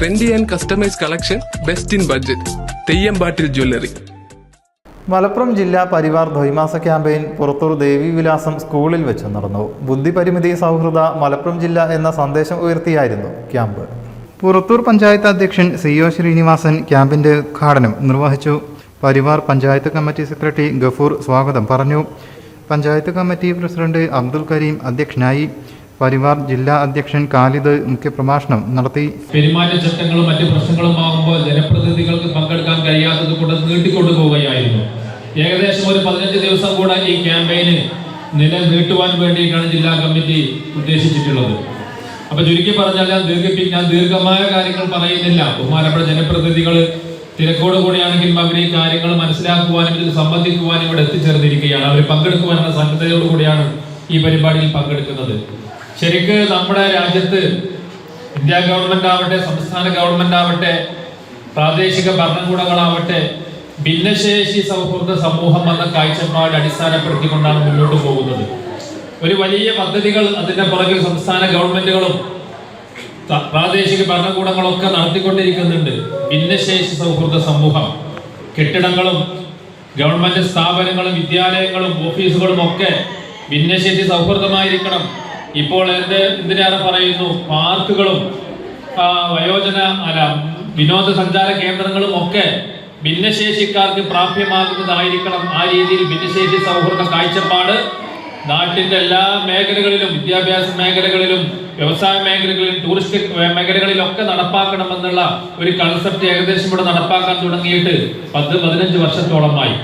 Trendy and customise collection best in budget തെയ്യമ്പാട്ടിൽ jewellery Malappuram ജില്ലാ പരിവാർ ദ്വൈമാസ campaign Purathur Devivilasam സ്കൂളിൽ വെച്ച് നടന്നു. ബുദ്ധിപരിമിതി സൗഹൃദ മലപ്പുറം ജില്ല എന്ന സന്ദേശം ഉയർത്തിയായിരുന്നു ക്യാമ്പ്. പുറത്തൂർ പഞ്ചായത്ത് അധ്യക്ഷൻ സി ഒ ശ്രീനിവാസൻ ക്യാമ്പിന്റെ ഉദ്ഘാടനം നിർവഹിച്ചു. പരിവാർ പഞ്ചായത്ത് കമ്മിറ്റി സെക്രട്ടറി ഗഫൂർ സ്വാഗതം പറഞ്ഞു. പഞ്ചായത്ത് കമ്മിറ്റി പ്രസിഡന്റ് അബ്ദുൽ കരീം അധ്യക്ഷനായി. പരിവാർ ജില്ലാ അധ്യക്ഷൻ കാലിദ് മുഖ്യപ്രഭാഷണം നടത്തി. പെരുമാറ്റച്ചട്ടങ്ങളും മറ്റ് പ്രശ്നങ്ങളും ആകുമ്പോൾ ജനപ്രതിനിധികൾക്ക് പങ്കെടുക്കാൻ കഴിയാത്തത് കൊണ്ട് നീട്ടിക്കൊണ്ടു പോവുകയായിരുന്നു ഏകദേശം ഒരു പതിനഞ്ച് ദിവസം കൂടെ ഈ ക്യാമ്പയിന് നില നീട്ടുവാൻ വേണ്ടിയിട്ടാണ് ജില്ലാ കമ്മിറ്റി ഉദ്ദേശിച്ചിട്ടുള്ളത്. അപ്പൊ ചുരുക്കി പറഞ്ഞാൽ ഞാൻ ദീർഘിപ്പി ഞാൻ ദീർഘമായ കാര്യങ്ങൾ പറയുന്നില്ല. ബഹുമാനപ്പെട്ട ജനപ്രതിനിധികൾ തിരക്കോട് കൂടിയാണെങ്കിലും അവർ ഈ കാര്യങ്ങൾ മനസ്സിലാക്കുവാനും ഇതിൽ സംബന്ധിക്കുവാനും ഇവിടെ എത്തിച്ചേർന്നിരിക്കുകയാണ്. അവർ പങ്കെടുക്കുവാനുള്ള സന്നദ്ധതയോടുകൂടിയാണ് ഈ പരിപാടിയിൽ പങ്കെടുക്കുന്നത്. ശരിക്ക് നമ്മുടെ രാജ്യത്ത് ഇന്ത്യ ഗവൺമെന്റ് ആവട്ടെ സംസ്ഥാന ഗവൺമെന്റ് ആവട്ടെ പ്രാദേശിക ഭരണകൂടങ്ങളാവട്ടെ ഭിന്നശേഷി സൗഹൃദ സമൂഹം എന്ന കാഴ്ചപ്പാട് അടിസ്ഥാനപ്പെടുത്തിക്കൊണ്ടാണ് മുന്നോട്ട് പോകുന്നത്. ഒരു വലിയ പദ്ധതികൾ അതിന്റെ പുറകിൽ സംസ്ഥാന ഗവൺമെന്റുകളും പ്രാദേശിക ഭരണകൂടങ്ങളൊക്കെ നടത്തിക്കൊണ്ടിരിക്കുന്നുണ്ട്. ഭിന്നശേഷി സൗഹൃദ സമൂഹം കെട്ടിടങ്ങളും ഗവൺമെന്റ് സ്ഥാപനങ്ങളും വിദ്യാലയങ്ങളും ഓഫീസുകളും ഒക്കെ ഭിന്നശേഷി സൗഹൃദമായിരിക്കണം. ഇപ്പോൾ എന്ത് എന്തിനേറെ പറയുന്നു പാർക്കുകളും വയോജന അല്ല വിനോദസഞ്ചാര കേന്ദ്രങ്ങളും ഒക്കെ ഭിന്നശേഷിക്കാർക്ക് പ്രാപ്യമാകുന്നതായിരിക്കണം ആ രീതിയിൽ ഭിന്നശേഷി സൗഹൃദ കാഴ്ചപ്പാട്. നാട്ടിന്റെ എല്ലാ മേഖലകളിലും വിദ്യാഭ്യാസ മേഖലകളിലും വ്യവസായ മേഖലകളിലും ടൂറിസ്റ്റ് മേഖലകളിലൊക്കെ നടപ്പാക്കണമെന്നുള്ള ഒരു കൺസെപ്റ്റ് ഏകദേശം ഇവിടെ നടപ്പാക്കാൻ തുടങ്ങിയിട്ട് പത്ത് പതിനഞ്ച് വർഷത്തോളമായി.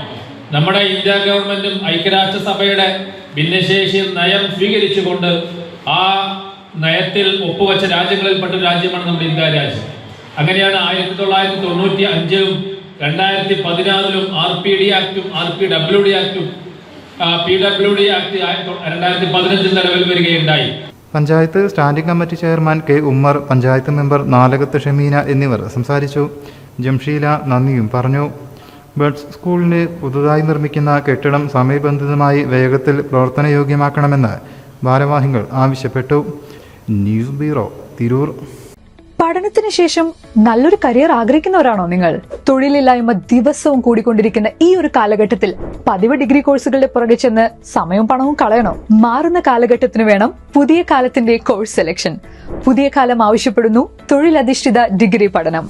നമ്മുടെ ഇന്ത്യ ഗവൺമെന്റും ഐക്യരാഷ്ട്രസഭയുടെ ഭിന്നശേഷി നയം സ്വീകരിച്ചുകൊണ്ട് ആ നയത്തിൽ ഒപ്പുവച്ച രാജ്യങ്ങളിൽപ്പെട്ട രാജ്യമാണ് നമ്മുടെ ഇന്ത്യ രാജ്യം. അങ്ങനെയാണ് ആയിരത്തി തൊള്ളായിരത്തി തൊണ്ണൂറ്റി അഞ്ചിലും രണ്ടായിരത്തി പതിനാറിലും ആർ പി ഡി ആക്ടും ആർ പി ഡബ്ല്യു ഡി ആക്ടും പി ഡബ്ല്യു ഡി ആക്ട് രണ്ടായിരത്തി പതിനഞ്ചിൽ നിലവിൽ വരികയുണ്ടായി. Panchayat standing committee chairman K Ummer panchayat member Nalakath Shameena എന്നിവർ സംസാരിച്ചു. ജംഷീല നന്ദിയും പറഞ്ഞു. ബഡ്സ് സ്കൂളിന് പുതുതായി നിർമ്മിക്കുന്ന കെട്ടിടം സമയബന്ധിതമായി വേഗത്തിൽ പ്രവർത്തനയോഗ്യമാക്കണമെന്ന് ഭാരവാഹികൾ ആവശ്യപ്പെട്ടു. News bureau Tirur. പഠനത്തിന് ശേഷം നല്ലൊരു കരിയർ ആഗ്രഹിക്കുന്നവരാണോ നിങ്ങൾ? തൊഴിലില്ലായ്മ ദിവസവും കൂടിക്കൊണ്ടിരിക്കുന്ന ഈ ഒരു കാലഘട്ടത്തിൽ പതിവ് ഡിഗ്രി കോഴ്സുകളുടെ പുറകെ ചെന്ന് സമയവും പണവും കളയണോ? മാറുന്ന കാലഘട്ടത്തിന് വേണം പുതിയ കാലത്തിന്റെ കോഴ്സ് സെലക്ഷൻ. പുതിയ കാലം ആവശ്യപ്പെടുന്നു തൊഴിലധിഷ്ഠിത ഡിഗ്രി പഠനം.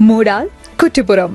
Moodal Kuttippuram